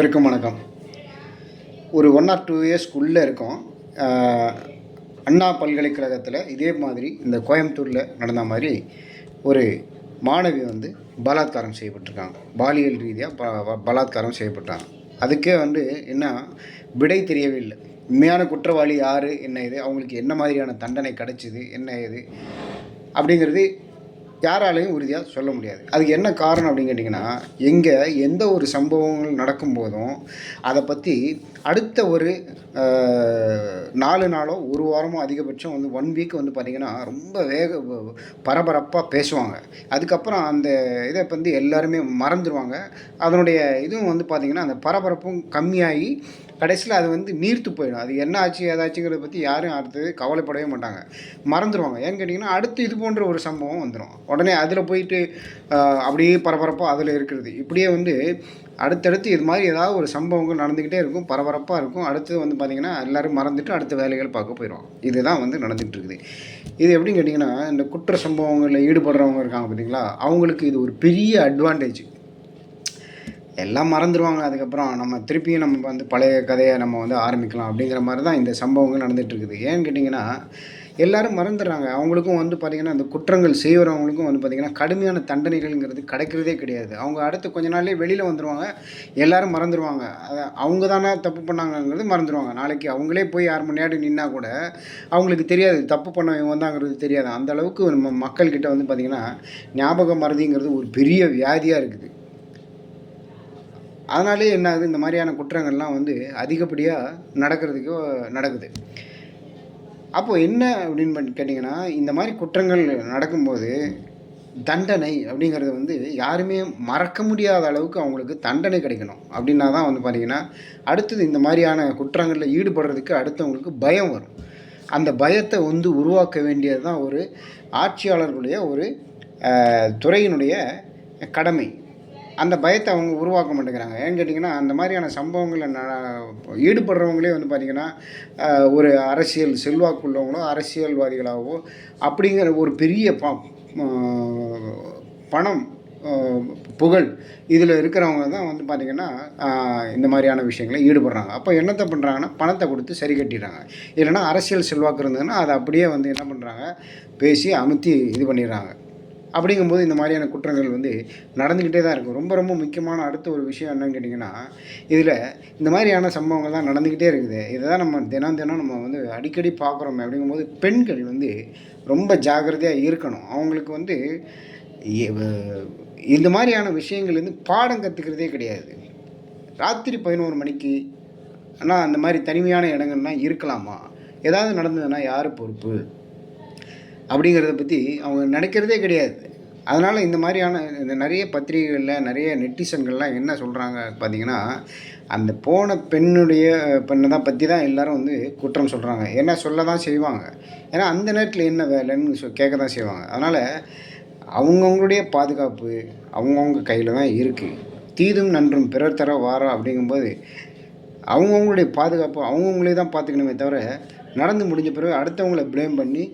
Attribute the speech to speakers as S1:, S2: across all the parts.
S1: வணக்கம் வணக்கம். ஒரு ஒன் ஆர் டூ இயர்ஸ்க்குள்ளே இருக்கோம். அண்ணா பல்கலைக்கழகத்தில் இதே மாதிரி இந்த கோயம்புத்தூரில் நடந்த மாதிரி ஒரு மாணவி வந்து பலாத்காரம் செய்யப்பட்டிருக்காங்க. பாலியல் ரீதியாக ப ப- பலாத்காரம் செய்யப்பட்டாங்க. அதுக்கே வந்து என்ன விடை தெரியவே இல்லை. உண்மையான குற்றவாளி யார் என்ன இது அவங்களுக்கு என்ன மாதிரியான தண்டனை கிடைச்சிது என்ன இது அப்படிங்கிறது யாராலையும் உறுதியாக சொல்ல முடியாது. அதுக்கு என்ன காரணம் அப்படின்னு கேட்டிங்கன்னா எங்கே எந்த ஒரு சம்பவங்கள் நடக்கும்போதும் அதை பற்றி அடுத்த ஒரு நாலு நாளோ ஒரு வாரமோ அதிகபட்சம் வந்து ஒன் வீக் வந்து பார்த்திங்கன்னா ரொம்ப வேக பரபரப்பாக பேசுவாங்க. அதுக்கப்புறம் அந்த இதை வந்து எல்லாருமே மறந்துடுவாங்க அதனுடைய இதுவும் வந்து பார்த்திங்கன்னா அந்த பரபரப்பும் கம்மியாகி கடைசியில் அது வந்து நீர்த்து போயிடும். அது என்ன ஆச்சு ஏதாச்சுங்கிறத பற்றி யாரும் அடுத்தது கவலைப்படவே மாட்டாங்க. மறந்துடுவாங்க ஏன்னு கேட்டிங்கன்னா அடுத்து இது போன்ற ஒரு சம்பவம் வந்துடும் உடனே அதில் போயிட்டு அப்படியே பரபரப்பாக அதில் இருக்கிறது. இப்படியே வந்து அடுத்தடுத்து இது மாதிரி ஏதாவது ஒரு சம்பவங்கள் நடந்துக்கிட்டே இருக்கும் பரபரப்பாக இருக்கும். அடுத்தது வந்து பார்த்திங்கன்னா எல்லோரும் மறந்துட்டு அடுத்த வேலைகள் பார்க்க போயிடும் இதுதான் வந்து நடந்துகிட்டு இருக்குது. இது எப்படின்னு கேட்டிங்கன்னா இந்த குற்ற சம்பவங்களில் ஈடுபடுறவங்க இருக்காங்க பார்த்தீங்களா அவங்களுக்கு இது ஒரு பெரிய அட்வான்டேஜ் எல்லாம் மறந்துடுவாங்க அதுக்கப்புறம் நம்ம திருப்பியும் நம்ம வந்து பழைய கதையை நம்ம வந்து ஆரம்பிக்கலாம் அப்படிங்கிற மாதிரி தான் இந்த சம்பவங்கள் நடந்துட்டு இருக்குது. ஏன்னு கேட்டிங்கன்னா எல்லாரும் மறந்துடுறாங்க. அவங்களுக்கும் வந்து பார்த்திங்கன்னா அந்த குற்றங்கள் செய்கிறவங்களுக்கும் வந்து பார்த்திங்கன்னா கடுமையான தண்டனைகள்ங்கிறது கிடைக்கிறதே கிடையாது. அவங்க அடுத்து கொஞ்ச நாள்லேயே வெளியில் வந்துடுவாங்க எல்லாரும் மறந்துடுவாங்க அதை அவங்க தானே தப்பு பண்ணாங்கங்கிறது மறந்துடுவாங்க நாளைக்கு அவங்களே போய் யார் முன்னாடி நின்னா கூட அவங்களுக்கு தெரியாது. தப்பு பண்ண இவன் தாங்கிறது தெரியாது. அந்த அளவுக்கு நம்ம மக்கள்கிட்ட வந்து பார்த்திங்கன்னா ஞாபக மறதிங்கிறது ஒரு பெரிய வியாதியாக இருக்குது. அதனாலே என்ன ஆகுது? இந்த மாதிரியான குற்றங்கள்லாம் வந்து அதிகப்படியாக நடக்கிறதுக்கு நடக்குது. அப்போது என்ன அப்படின்னு பண்ணி கேட்டிங்கன்னா இந்த மாதிரி குற்றங்கள் நடக்கும்போது தண்டனை அப்படிங்கிறது வந்து யாருமே மறக்க முடியாத அளவுக்கு அவங்களுக்கு தண்டனை கிடைக்கணும். அப்படின்னா தான் வந்து பார்த்திங்கன்னா அடுத்தது இந்த மாதிரியான குற்றங்களில் ஈடுபடுறதுக்கு அடுத்தவங்களுக்கு பயம் வரும். அந்த பயத்தை வந்து உருவாக்க வேண்டியது தான் ஒரு ஆட்சியாளர்களுடைய ஒரு துறையினுடைய கடமை. அந்த பயத்தை அவங்க உருவாக்க மாட்டேங்கிறாங்க. ஏன்னு கேட்டிங்கன்னா அந்த மாதிரியான சம்பவங்களில் ஈடுபடுறவங்களே வந்து பார்த்திங்கன்னா ஒரு அரசியல் செல்வாக்கு உள்ளவங்களோ அரசியல்வாதிகளாகவோ அப்படிங்கிற ஒரு பெரிய ப பணம் புகழ் இதில் இருக்கிறவங்க தான் வந்து பார்த்திங்கன்னா இந்த மாதிரியான விஷயங்களை ஈடுபடுறாங்க. அப்போ என்னத்தை பண்ணுறாங்கன்னா பணத்தை கொடுத்து சரி கட்டிடுறாங்க. இல்லைன்னா அரசியல் செல்வாக்கு இருந்ததுன்னா அதை அப்படியே வந்து என்ன பண்ணுறாங்க பேசி அமுத்தி இது பண்ணிடுறாங்க. அப்படிங்கும்போது இந்த மாதிரியான குற்றங்கள் வந்து நடந்துக்கிட்டே தான் இருக்கும். ரொம்ப ரொம்ப முக்கியமான அடுத்த ஒரு விஷயம் என்னன்னு கேட்டிங்கன்னா இதில் இந்த மாதிரியான சம்பவங்கள் தான் நடந்துக்கிட்டே இருக்குது. இதை தான் நம்ம தினம் தினம் நம்ம வந்து அடிக்கடி பார்க்குறோமே அப்படிங்கும்போது பெண்கள் வந்து ரொம்ப ஜாக்கிரதையாக இருக்கணும். அவங்களுக்கு வந்து இந்த மாதிரியான விஷயங்கள் வந்து பாடம் கற்றுக்கிறதே கிடையாது. ராத்திரி பதினோரு மணிக்கு ஆனால் அந்த மாதிரி தனிமையான இடங்கள்லாம் இருக்கலாமா? ஏதாவது நடந்ததுன்னா யார் பொறுப்பு? அப்படிங்கிறத பற்றி அவங்க நினைக்கிறதே கிடையாது. அதனால் இந்த மாதிரியான இந்த நிறைய பத்திரிகைகளில் நிறைய நெட்டிசன்கள்லாம் என்ன சொல்கிறாங்க பார்த்தீங்கன்னா அந்த போன பெண்ணுடைய பெண்ணை தான் பற்றி தான் எல்லாரும் வந்து குற்றம் சொல்கிறாங்க ஏன்னா சொல்ல தான் செய்வாங்க. ஏன்னா அந்த நேரத்தில் என்ன வேலைன்னு சொ கேட்க தான் செய்வாங்க. அதனால் அவங்கவுங்களுடைய பாதுகாப்பு அவங்கவுங்க கையில் தான் இருக்குது தீதும் நன்றும் பிறர் தர வாரா அப்படிங்கும்போது அவங்கவுங்களுடைய பாதுகாப்பு அவங்கவுங்களே தான் பார்த்துக்கணுமே தவிர நடந்து முடிஞ்ச பிறகு அடுத்தவங்களை ப்ளேம் பண்ணி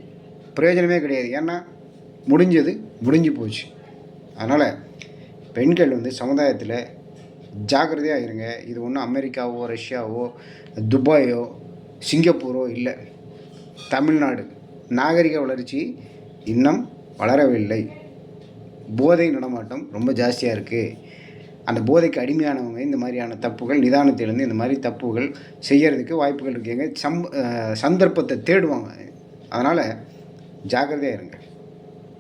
S1: பிரயோஜனமே கிடையாது. ஏன்னா முடிஞ்சது முடிஞ்சு போச்சு. அதனால் பெண்கள் வந்து சமுதாயத்தில் ஜாக்கிரதையாக இருங்க. இது ஒன்றும் அமெரிக்காவோ ரஷ்யாவோ துபாயோ சிங்கப்பூரோ இல்லை. தமிழ்நாடு. நாகரிக வளர்ச்சி இன்னும் வளரவில்லை. போதை நடமாட்டம் ரொம்ப ஜாஸ்தியாக இருக்குது அந்த போதைக்கு அடிமையானவங்க இந்த மாதிரியான தப்புகள் நிதானத்திலேருந்து இந்த மாதிரி தப்புகள் செய்கிறதுக்கு வாய்ப்புகள் இருக்குங்க சம் சந்தர்ப்பத்தை தேடுவாங்க. அதனால் ஜாக்கிரதையாக இருங்க.